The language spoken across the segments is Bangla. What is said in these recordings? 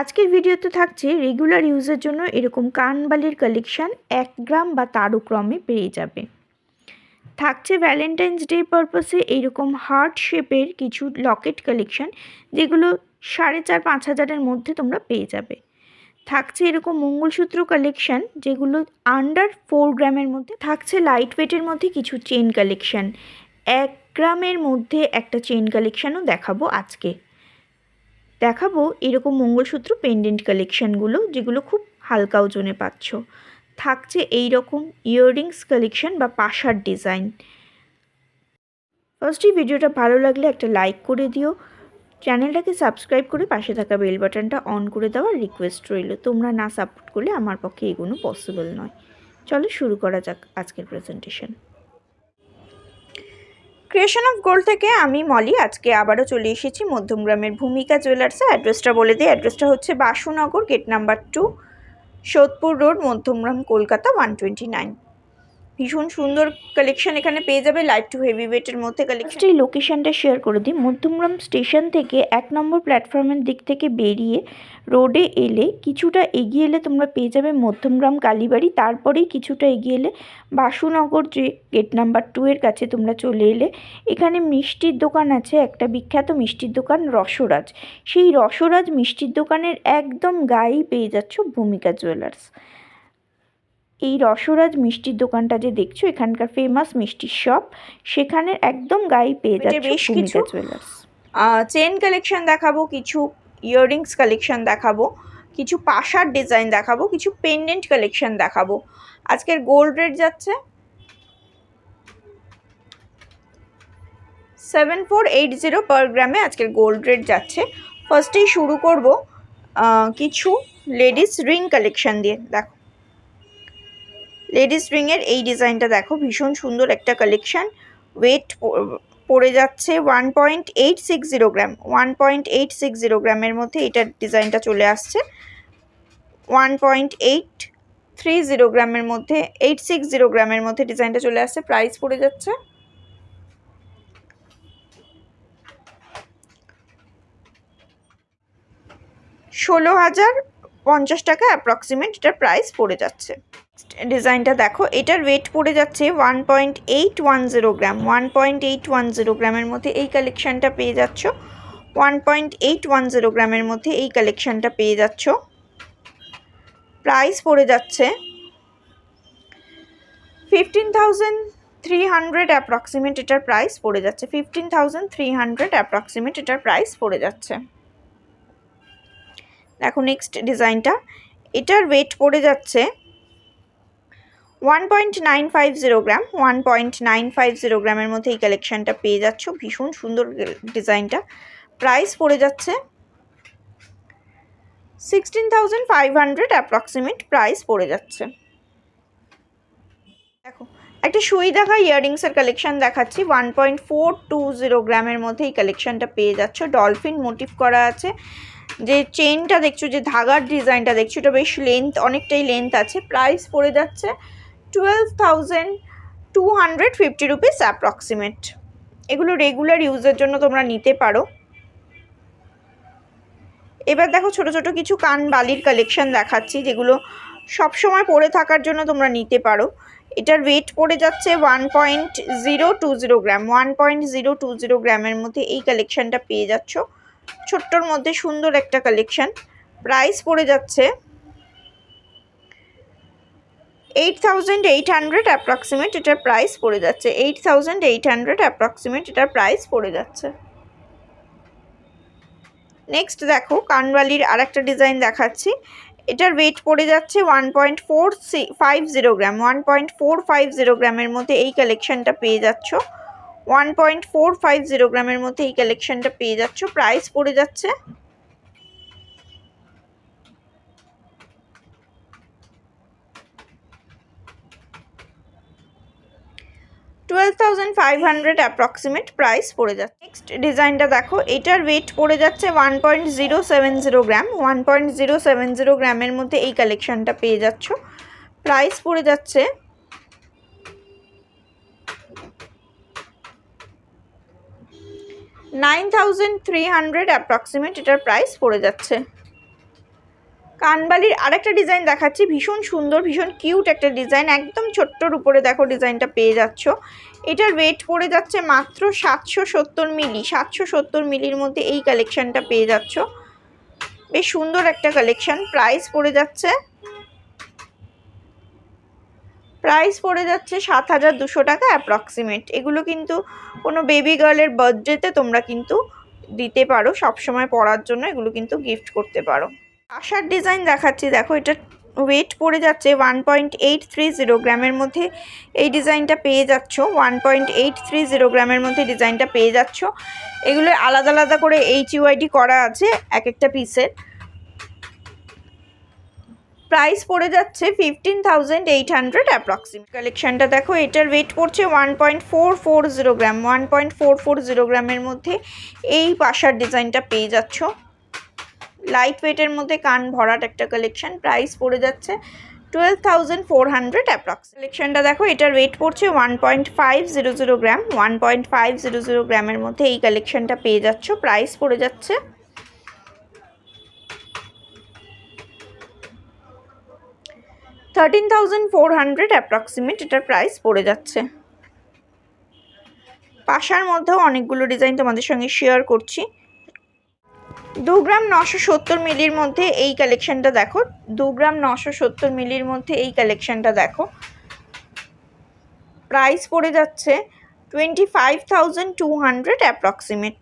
আজকের ভিডিওতে থাকছে রেগুলার ইউজের জন্য এরকম কানবালির কালেকশান এক গ্রাম বা তারও ক্রমে পেয়ে যাবে। থাকছে ভ্যালেন্টাইন্স ডে পারপাসে এইরকম হার্ট শেপের কিছু লকেট কালেকশান যেগুলো সাড়ে চার পাঁচ হাজারের মধ্যে তোমরা পেয়ে যাবে। থাকছে এরকম মঙ্গলসূত্র কালেকশান যেগুলো আন্ডার ফোর গ্রামের মধ্যে, থাকছে লাইট ওয়েটের মধ্যে কিছু চেন কালেকশান এক গ্রামের মধ্যে একটা চেন কালেকশানও দেখাবো আজকে। দেখাবো এরকম মঙ্গলসূত্র পেন্ডেন্ট কালেকশানগুলো যেগুলো খুব হালকা ওজনে পাচ্ছ। থাকছে এই রকম ইয়াররিংস কালেকশান বা পাশার ডিজাইন ফার্স্টই ভিডিওটা ভালো লাগলে একটা লাইক করে দিও। চ্যানেলটাকে সাবস্ক্রাইব করে পাশে থাকা বেল বাটনটা অন করে দেওয়ার রিকোয়েস্ট রইল। তোমরা না সাপোর্ট করলে আমার পক্ষে এগোনো পসিবল নয়। চলো শুরু করা যাক আজকের প্রেজেন্টেশন ক্রিয়েশন অফ গোল্ড থেকে আমি মলি, আজকে আবারও চলে এসেছি মধ্যমগ্রামের ভূমিকা জুয়েলার্সে অ্যাড্রেসটা বলে দিই অ্যাড্রেসটা হচ্ছে Basunagar gate number two Sodepur road Madhyamgram, Kolkata one twenty nine ভীষণ সুন্দর কালেকশন এখানে পেয়ে যাবে লাইট টু হেভি ওয়েটের মধ্যে কালেকশন এই লোকেশনটা শেয়ার করে দিই। মধ্যমগ্রাম স্টেশন থেকে এক নম্বর প্ল্যাটফর্মের দিক থেকে বেরিয়ে রোডে এলে কিছুটা এগিয়ে এলে তোমরা পেয়ে যাবে মধ্যমগ্রাম কালীবাড়ি। তারপরেই কিছুটা এগিয়ে এলে বাসুনগর যে গেট নাম্বার টু এর কাছে তোমরা চলে এলে, এখানে মিষ্টির দোকান আছে, একটা বিখ্যাত মিষ্টির দোকান রসরাজ। সেই রসরাজ মিষ্টির দোকানের একদম গায়েই পেয়ে যাচ্ছ ভূমিকা জুয়েলার্স এই রসরাজ মিষ্টির দোকানটা যে দেখছ এখানকার ফেমাস মিষ্টির শপ সেখানে একদম গায়ে পেয়ে যাচ্ছে বেশ কিছু জুয়েলার্স চেন কালেকশন দেখাবো কিছু ইয়াররিংস কালেকশন দেখাবো কিছু পাশার ডিজাইন দেখাবো কিছু পেন্ডেন্ট কালেকশন দেখাবো। আজকের গোল্ড রেট যাচ্ছে seven four eight zero per গ্রামে আজকের গোল্ড রেট যাচ্ছে। ফার্স্টেই শুরু করব কিছু লেডিস রিং কালেকশন দিয়ে। দেখো লেডিস রিংয়ের এই ডিজাইনটা দেখো, ভীষণ সুন্দর একটা কালেকশন। ওয়েট পড়ে যাচ্ছে one point eight six zero gram one point eight six zero গ্রামের মধ্যে এটার ডিজাইনটা চলে আসছে। One point eight three zero গ্রামের মধ্যে এইট সিক্স জিরো গ্রামের মধ্যে ডিজাইনটা চলে আসছে প্রাইস পড়ে যাচ্ছে। ষোলো হাজার পঞ্চাশ টাকা অ্যাপ্রক্সিমেট এটার প্রাইস পড়ে যাচ্ছে। ডিজাইনটা দেখো, এটার ওয়েট পড়ে যাচ্ছে one point eight one zero gram one point eight one zero গ্রামের মধ্যে এই কালেকশানটা পেয়ে যাচ্ছ। One point eight one zero গ্রামের মধ্যে এই কালেকশানটা পেয়ে যাচ্ছ। প্রাইস পড়ে যাচ্ছে fifteen thousand three hundred approximate এটার প্রাইস পড়ে যাচ্ছে fifteen thousand three hundred approximate এটার প্রাইস পড়ে যাচ্ছে। দেখো নেক্সট ডিজাইনটা এটার ওয়েট পড়ে যাচ্ছে one point nine five zero gram one point nine five zero গ্রামের মধ্যে এই কালেকশানটা পেয়ে যাচ্ছ। ভীষণ সুন্দর ডিজাইনটা প্রাইস পড়ে যাচ্ছে sixteen thousand five hundred approximate price পড়ে যাচ্ছে। দেখো, একটা সুই দেখা ইয়াররিংসের কালেকশন দেখাচ্ছি। One point four two zero গ্রামের মধ্যে এই কালেকশানটা পেয়ে যাচ্ছ। ডলফিন মোটিভ করা আছে। যে চেনটা দেখছ, যে ধাগার ডিজাইনটা দেখছ, এটা বেশ লেন্থ অনেকটাই লেন্থ আছে। প্রাইস পড়ে যাচ্ছে twelve thousand two hundred fifty rupees approximate এগুলো রেগুলার ইউজের জন্য তোমরা নিতে পারো। এবার দেখো ছোট ছোট কিছু কান বালির কালেকশন দেখাচ্ছি, যেগুলো সব সময় পরে থাকার জন্য তোমরা নিতে পারো। এটার ওয়েট পড়ে যাচ্ছে one point zero two zero gram one point zero two zero গ্রামের মধ্যে এই কালেকশনটা পেয়ে যাচ্ছ। ছোট্টর মধ্যে সুন্দর একটা কালেকশন প্রাইস পড়ে যাচ্ছে eight thousand eight hundred approximate এটার প্রাইস পড়ে যাচ্ছে। Eight thousand eight hundred approximate এটার প্রাইস পড়ে যাচ্ছে। নেক্সট দেখো কানবালির আর একটা ডিজাইন দেখাচ্ছি। এটার ওয়েট পড়ে যাচ্ছে one point four five zero gram one point four five zero গ্রামের মধ্যে এই কালেকশনটা পেয়ে যাচ্ছ। One point four five zero গ্রামের মধ্যে এই কালেকশনটা পেয়ে যাচ্ছ। প্রাইস পড়ে যাচ্ছে twelve thousand five hundred approximate price পড়ে যাচ্ছে। নেক্সট ডিজাইনটা দেখো, এটার ওয়েট পড়ে যাচ্ছে one point zero seven zero gram one point zero seven zero গ্রামের মধ্যে এই কালেকশনটা পেয়ে যাচ্ছ। প্রাইস পড়ে যাচ্ছে nine thousand three hundred approximate এটার প্রাইস পড়ে যাচ্ছে। কানবালির আরেকটা ডিজাইন দেখাচ্ছি। ভীষণ সুন্দর, ভীষণ কিউট একটা ডিজাইন। একদম ছোট্টর উপরে দেখো ডিজাইনটা পেয়ে যাচ্ছ। এটার ওয়েট পড়ে যাচ্ছে মাত্র সাতশো সত্তর মিলি, সাতশো সত্তর মিলির মধ্যে এই কালেকশনটা পেয়ে যাচ্ছ। বেশ সুন্দর একটা কালেকশন, প্রাইস পড়ে যাচ্ছে। প্রাইস পড়ে যাচ্ছে সাত হাজার দুশো টাকা অ্যাপ্রক্সিমেট। এগুলো কিন্তু কোনো বেবি গার্লের বার্থডেতে তোমরা কিন্তু দিতে পারো, সবসময় পরার জন্য এগুলো কিন্তু গিফট করতে পারো। আশার ডিজাইন দেখাচ্ছি। দেখো, এটা ওয়েট পড়ে যাচ্ছে one point eight three zero গ্রামের মধ্যে। এই ডিজাইনটা পেয়ে যাচ্ছ one point eight three zero গ্রামের মধ্যে ডিজাইনটা পেয়ে যাচ্ছ। এগুলো আলাদা আলাদা করে এইচ ইউআইডি করা আছে, এক একটা পিসের প্রাইস পড়ে যাচ্ছে fifteen thousand eight hundred approximate কালেকশনটা দেখো, এটার ওয়েট পড়ছে one point four four zero gram one point four four zero গ্রামের মধ্যে। এই পাশার ডিজাইনটা পেয়ে যাচ্ছ। লাইট ওয়েটের মধ্যে কান ভরাট একটা কালেকশন প্রাইস পড়ে যাচ্ছে twelve thousand four hundred approx কালেকশনটা দেখো, এটার ওয়েট পড়ছে one point five zero zero gram one point five zero zero গ্রামের মধ্যে এই কালেকশনটা পেয়ে যাচ্ছ প্রাইস পড়ে যাচ্ছে thirteen thousand four hundred approximate এটার প্রাইস পড়ে যাচ্ছে। পাশার মধ্যেও অনেকগুলো ডিজাইন তোমাদের সঙ্গে শেয়ার করছি। দু গ্রাম নশো সত্তর মিলির মধ্যে এই কালেকশানটা দেখো। দু গ্রাম নশো সত্তর মিলির মধ্যে এই কালেকশানটা দেখো। প্রাইস পড়ে যাচ্ছে twenty five thousand two hundred approximate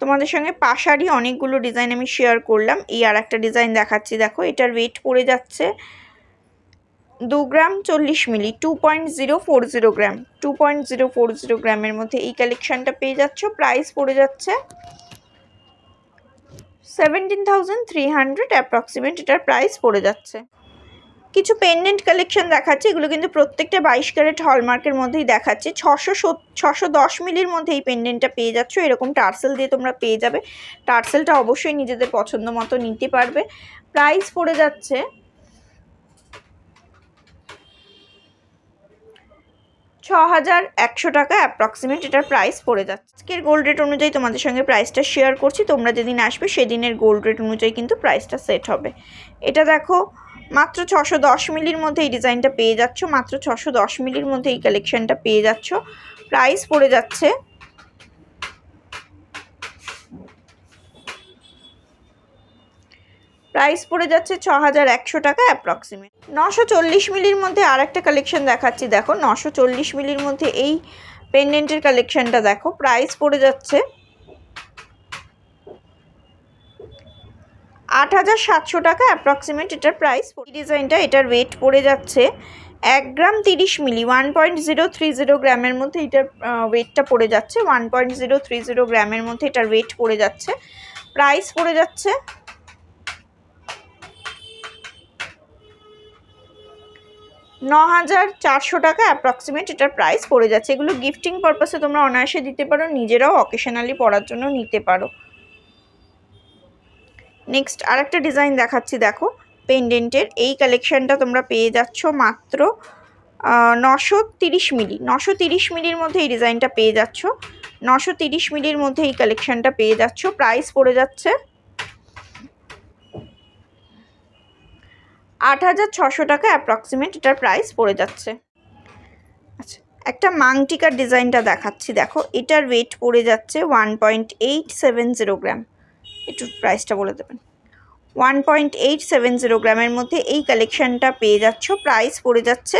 তোমাদের সঙ্গে পাশারই অনেকগুলো ডিজাইন আমি শেয়ার করলাম। এই আর একটা ডিজাইন দেখাচ্ছি, দেখো। এটার ওয়েট পড়ে যাচ্ছে দু গ্রাম চল্লিশ milli two point zero four zero gram two point zero four zero গ্রামের মধ্যে এই কালেকশানটা পেয়ে যাচ্ছ। প্রাইস পড়ে যাচ্ছে seventeen thousand three hundred approximate এটার প্রাইস পড়ে যাচ্ছে। কিছু পেন্ডেন্ট কালেকশন দেখাচ্ছে, এগুলো কিন্তু প্রত্যেকটা বাইশ ক্যারেট হলমার্কের মধ্যেই দেখাচ্ছে। ছশো ছশো দশ মিলির মধ্যে এই পেন্ডেন্টটা পেয়ে যাচ্ছ। এরকম টার্সেল দিয়ে তোমরা পেয়ে যাবে। টার্সেলটা অবশ্যই নিজেদের পছন্দ মতো নিতে পারবে। প্রাইস পড়ে যাচ্ছে ছ হাজার একশো টাকা অ্যাপ্রক্সিমেট এটার প্রাইস পড়ে যাচ্ছে। আজকের গোল্ড রেট অনুযায়ী তোমাদের সঙ্গে প্রাইসটা শেয়ার করছি। তোমরা যেদিন আসবে সেদিনের গোল্ড রেট অনুযায়ী কিন্তু প্রাইসটা সেট হবে। এটা দেখো, মাত্র ছশো দশ মিলির মধ্যে এই ডিজাইনটা পেয়ে যাচ্ছ। মাত্র ছশো দশ মিলির মধ্যে এই কালেকশানটা পেয়ে যাচ্ছ। প্রাইস পড়ে যাচ্ছে প্রাইস পড়ে যাচ্ছে ছ হাজার একশো টাকা অ্যাপ্রক্সিমেট। নশো চল্লিশ মিলির মধ্যে আর একটা কালেকশন দেখাচ্ছি। দেখো, নশো চল্লিশ মিলির মধ্যে এই পেন্ডেন্টের কালেকশনটা দেখো, প্রাইস পড়ে যাচ্ছে আট হাজার সাতশো টাকা অ্যাপ্রক্সিমেট এটার প্রাইস ডিজাইনটা এটার ওয়েট পড়ে যাচ্ছে এক গ্রাম তিরিশ milli, one point zero three zero গ্রামের মধ্যে এটার ওয়েটটা পড়ে যাচ্ছে, one point zero three zero গ্রামের মধ্যে এটার ওয়েট পড়ে যাচ্ছে। প্রাইস পড়ে যাচ্ছে ন হাজার চারশো টাকা অ্যাপ্রক্সিমেট এটার প্রাইস পড়ে যাচ্ছে। এগুলো গিফটিং পারপাসে তোমরা অনায়াসে দিতে পারো, নিজেরাও অকেশনালি পড়ার জন্য নিতে পারো। নেক্সট আরেকটা ডিজাইন দেখাচ্ছি, দেখো পেন্ডেন্টের এই কালেকশানটা তোমরা পেয়ে যাচ্ছ মাত্র নশো তিরিশ মিলি। নশো তিরিশ মিলির মধ্যে এই ডিজাইনটা পেয়ে যাচ্ছ। নশো তিরিশ মিলির মধ্যে এই কালেকশানটা পেয়ে যাচ্ছ। প্রাইস পড়ে যাচ্ছে আট হাজার ছশো টাকা অ্যাপ্রক্সিমেট এটার প্রাইস পড়ে যাচ্ছে। আচ্ছা একটা মাংটিকার ডিজাইনটা দেখাচ্ছি। দেখো, এটার ওয়েট পড়ে যাচ্ছে one point eight seven zero gram একটু প্রাইসটা বলে দেবেন। One point eight seven zero গ্রামের মধ্যে এই কালেকশানটা পেয়ে যাচ্ছ। প্রাইস পড়ে যাচ্ছে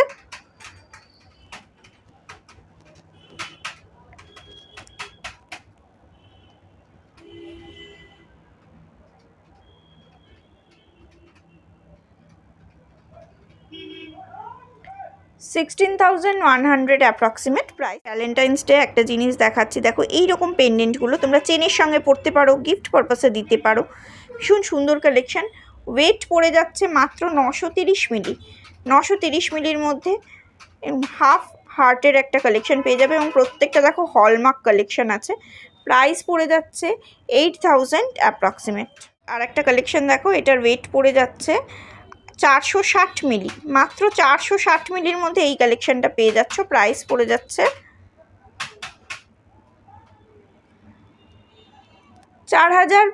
sixteen thousand one hundred approximate price Valentine's day একটা জিনিস দেখাচ্ছি। দেখো এই রকম পেন্ডেন্টগুলো তোমরা চেনের সঙ্গে পড়তে পারো গিফট পারপাসে দিতে পারো। ভীষণ সুন্দর কালেকশন ওয়েট পড়ে যাচ্ছে মাত্র নশো তিরিশ মিলি। নশো তিরিশ মিলির মধ্যে হাফ হার্টের একটা কালেকশন পেয়ে যাবে এবং প্রত্যেকটা দেখো হলমার্ক কালেকশন আছে। প্রাইস পড়ে যাচ্ছে এইট থাউজেন্ড অ্যাপ্রক্সিমেট আর একটা কালেকশন দেখো, এটার ওয়েট পড়ে যাচ্ছে চারশো ষাট মিলি। মাত্র চারশো ষাট মিলির মধ্যে এই কালেকশনটা পেয়ে যাচ্ছ। প্রাইস পড়ে যাচ্ছে চার হাজার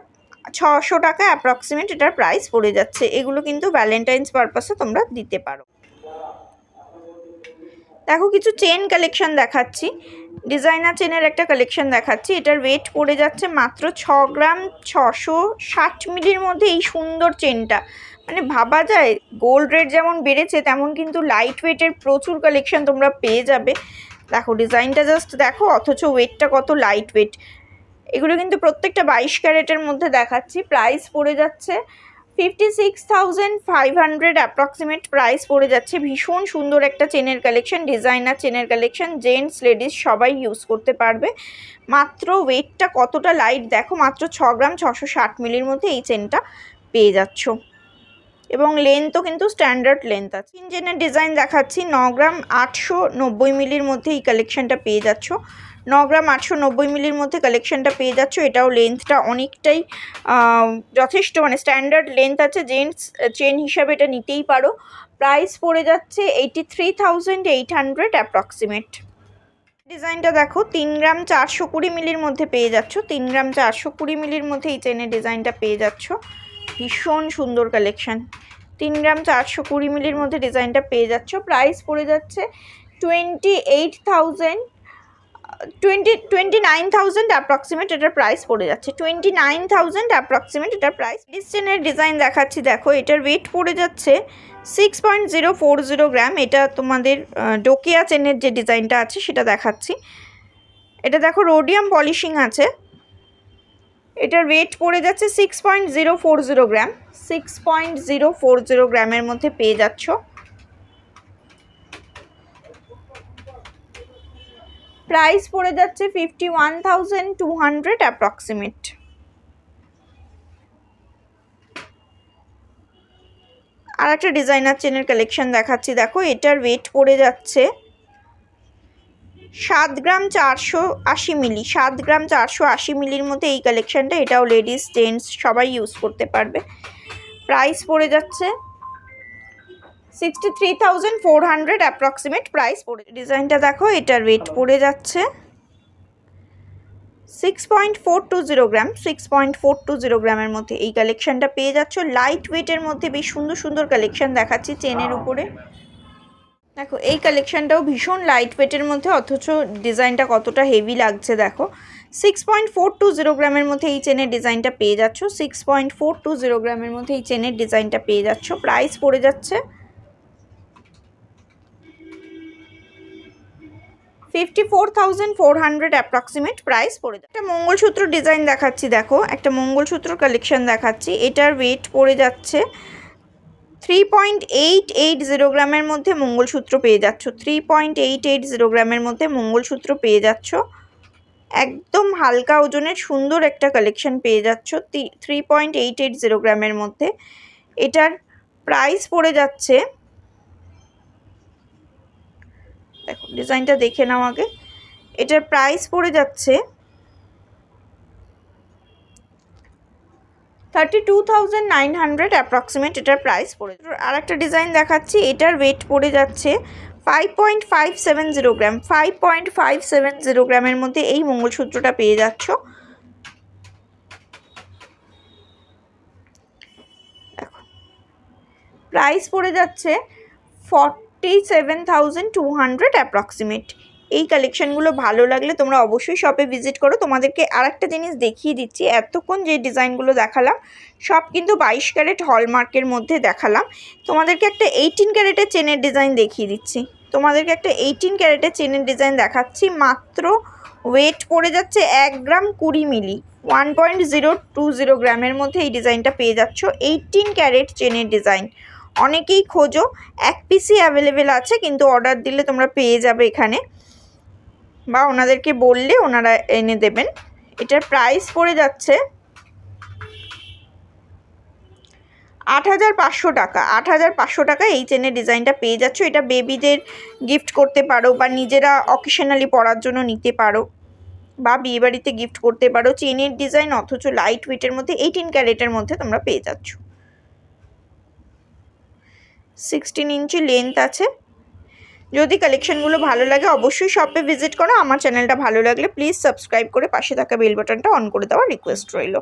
ছশো টাকা অ্যাপ্রক্সিমেট এটার প্রাইস পড়ে যাচ্ছে। এগুলো কিন্তু ভ্যালেন্টাইন্স পারপাসে তোমরা দিতে পারো। দেখো, কিছু চেন কালেকশন দেখাচ্ছি। ডিজাইনার চেনের একটা কালেকশন দেখাচ্ছি। এটার ওয়েট পড়ে যাচ্ছে মাত্র ছ গ্রাম ছশো ষাট মিলির মধ্যে এই সুন্দর চেনটা মানে ভাবা যায় গোল্ড রেট যেমন বেড়েছে, তেমন কিন্তু লাইট ওয়েটের প্রচুর কালেকশন তোমরা পেয়ে যাবে। দেখো ডিজাইনটা জাস্ট দেখো, অথচ ওয়েটটা কত লাইট ওয়েট এগুলো কিন্তু প্রত্যেকটা বাইশ ক্যারেটের মধ্যে দেখাচ্ছি। প্রাইস পড়ে যাচ্ছে fifty six thousand five hundred approximate price পড়ে যাচ্ছে। ভীষণ সুন্দর একটা চেনের কালেকশন ডিজাইনার চেনের কালেকশন জেন্টস লেডিস সবাই ইউজ করতে পারবে। মাত্র ওয়েটটা কতটা লাইট দেখো, মাত্র ছ গ্রাম ছশো ষাট মিলির মধ্যে এই চেনটা পেয়ে যাচ্ছ। এবং লেন্থও কিন্তু স্ট্যান্ডার্ড লেন্থ আছে। ইঞ্জিনের ডিজাইন দেখাচ্ছি, ন গ্রাম আটশো নব্বই মিলির মধ্যে এই কালেকশানটা পেয়ে যাচ্ছ। ন গ্রাম আটশো নব্বই মিলির মধ্যে কালেকশনটা পেয়ে যাচ্ছ, এটাও লেন্থটা অনেকটাই যথেষ্ট মানে স্ট্যান্ডার্ড লেন্থ আছে জেন্টস চেন হিসাবে এটা নিতেই পারো। প্রাইস পড়ে যাচ্ছে eighty three thousand eight hundred approximate ডিজাইনটা দেখো, তিন গ্রাম চারশো কুড়ি মিলির মধ্যে পেয়ে যাচ্ছ, তিন গ্রাম চারশো কুড়ি মিলির মধ্যে এই চেনের ডিজাইনটা পেয়ে যাচ্ছ। ভীষণ সুন্দর কালেকশন তিন গ্রাম চারশো কুড়ি মিলির মধ্যে ডিজাইনটা পেয়ে যাচ্ছ। প্রাইস পড়ে যাচ্ছে twenty eight thousand twenty twenty nine thousand approximate এটার প্রাইস পড়ে যাচ্ছে। টোয়েন্টি নাইন থাউজেন্ড অ্যাপ্রক্সিমেট এটার প্রাইস ডিসটেনের ডিজাইন দেখাচ্ছি, দেখো, এটার ওয়েট পড়ে যাচ্ছে six point zero four zero gram এটা তোমাদের ডোকিয়া চেনের যে ডিজাইনটা আছে, সেটা দেখাচ্ছি। এটা দেখো রোডিয়াম পলিশিং আছে। এটার ওয়েট পড়ে যাচ্ছে six point zero four zero gram six point zero four zero গ্রামের মধ্যে পেয়ে যাচ্ছ। প্রাইস পড়ে যাচ্ছে fifty one thousand two hundred approximate আর একটা ডিজাইনার চেনের কালেকশন দেখাচ্ছি, দেখো, এটার ওয়েট পড়ে যাচ্ছে সাত গ্রাম চারশো আশি মিলি, সাত গ্রাম চারশো আশি মিলির মধ্যে এই কালেকশানটা এটাও লেডিস জেন্টস সবাই ইউজ করতে পারবে। প্রাইস পড়ে যাচ্ছে sixty three thousand four hundred approximate price পড়ে ডিজাইনটা দেখো এটার রেট পড়ে যাচ্ছে six point four two zero gram six point four two zero গ্রামের মধ্যে এই কালেকশানটা পেয়ে যাচ্ছ। লাইট ওয়েটের মধ্যে বেশ সুন্দর সুন্দর কালেকশান দেখাচ্ছি চেনের উপরে। দেখো, এই কালেকশনটাও ভীষণ লাইট ওয়েটের মধ্যে, অথচ ডিজাইনটা কতটা হেভি লাগছে, দেখো। Six point four two zero গ্রামের মধ্যে এই চেনের ডিজাইনটা পেয়ে যাচ্ছ। Six point four two zero গ্রামের মধ্যে এই চেনের ডিজাইনটা পেয়ে যাচ্ছ। প্রাইস পড়ে যাচ্ছে fifty four thousand four hundred approximate price পড়ে যাচ্ছে। একটা মঙ্গলসূত্র ডিজাইন দেখাচ্ছি, দেখো। একটা মঙ্গলসূত্র কালেকশন দেখাচ্ছি। এটার ওয়েট পড়ে যাচ্ছে three point eight eight zero গ্রামের মধ্যে মঙ্গলসূত্র পেয়ে যাচ্ছ। Three point eight eight zero গ্রামের মধ্যে মঙ্গলসূত্র পেয়ে যাচ্ছ। একদম হালকা ওজনের সুন্দর একটা কালেকশন পেয়ে যাচ্ছ। Three point eight eight zero গ্রামের মধ্যে। এটার প্রাইস পড়ে যাচ্ছে। দেখো ডিজাইনটা দেখে নাও আগে। এটার প্রাইস পড়ে যাচ্ছে thirty two thousand nine hundred approximate এটার প্রাইস পড়ে আর একটা ডিজাইন দেখাচ্ছি, এটার ওয়েট পড়ে যাচ্ছে five point five seven zero gram five point five seven zero গ্রামের মধ্যে এই মঙ্গলসূত্রটা পেয়ে যাচ্ছ। প্রাইস পড়ে যাচ্ছে forty seven thousand two hundred approximate. এই কালেকশনগুলো ভালো লাগলে তোমরা অবশ্যই শপে ভিজিট করো। তোমাদেরকে আর একটা জিনিস দেখিয়ে দিচ্ছি। এতক্ষণ যে ডিজাইনগুলো দেখালাম, সব কিন্তু বাইশ ক্যারেট হলমার্কের মধ্যে দেখালাম। তোমাদেরকে একটা এইটিন ক্যারেটের চেনের ডিজাইন দেখিয়ে দিচ্ছি। তোমাদেরকে একটা এইটিন ক্যারেটের চেনের ডিজাইন দেখাচ্ছি। মাত্র ওয়েট পড়ে যাচ্ছে এক গ্রাম কুড়ি milli. One point zero two zero গ্রামের মধ্যে এই ডিজাইনটা পেয়ে যাচ্ছ। এইটিন ক্যারেট চেনের ডিজাইন অনেকেই খোঁজো। এক পিসই অ্যাভেলেবেল আছে, কিন্তু অর্ডার দিলে তোমরা পেয়ে যাবে এখানে। বা ওনাদেরকে বললে ওনারা এনে দেবেন। এটার প্রাইস পড়ে যাচ্ছে আট হাজার পাঁচশো টাকা। আট হাজার পাঁচশো টাকা এই চেনের ডিজাইনটা পেয়ে যাচ্ছ। এটা বেবিদের গিফট করতে পারো বা নিজেরা অকেশনালি পরার জন্য নিতে পারো বা বিয়েবাড়িতে গিফট করতে পারো। চেনের ডিজাইন অথচ লাইট ওয়েটের মধ্যে এইটিন ক্যারেটের মধ্যে তোমরা পেয়ে যাচ্ছ। সিক্সটিন ইঞ্চি লেন্থ আছে। যদি কালেকশনগুলো ভালো লাগে, অবশ্যই শপে ভিজিট করো। আমার চ্যানেলটা ভালো লাগলে প্লিজ সাবস্ক্রাইব করে পাশে থাকা বেল বাটনটা অন করে দেওয়ার রিকোয়েস্ট রইল।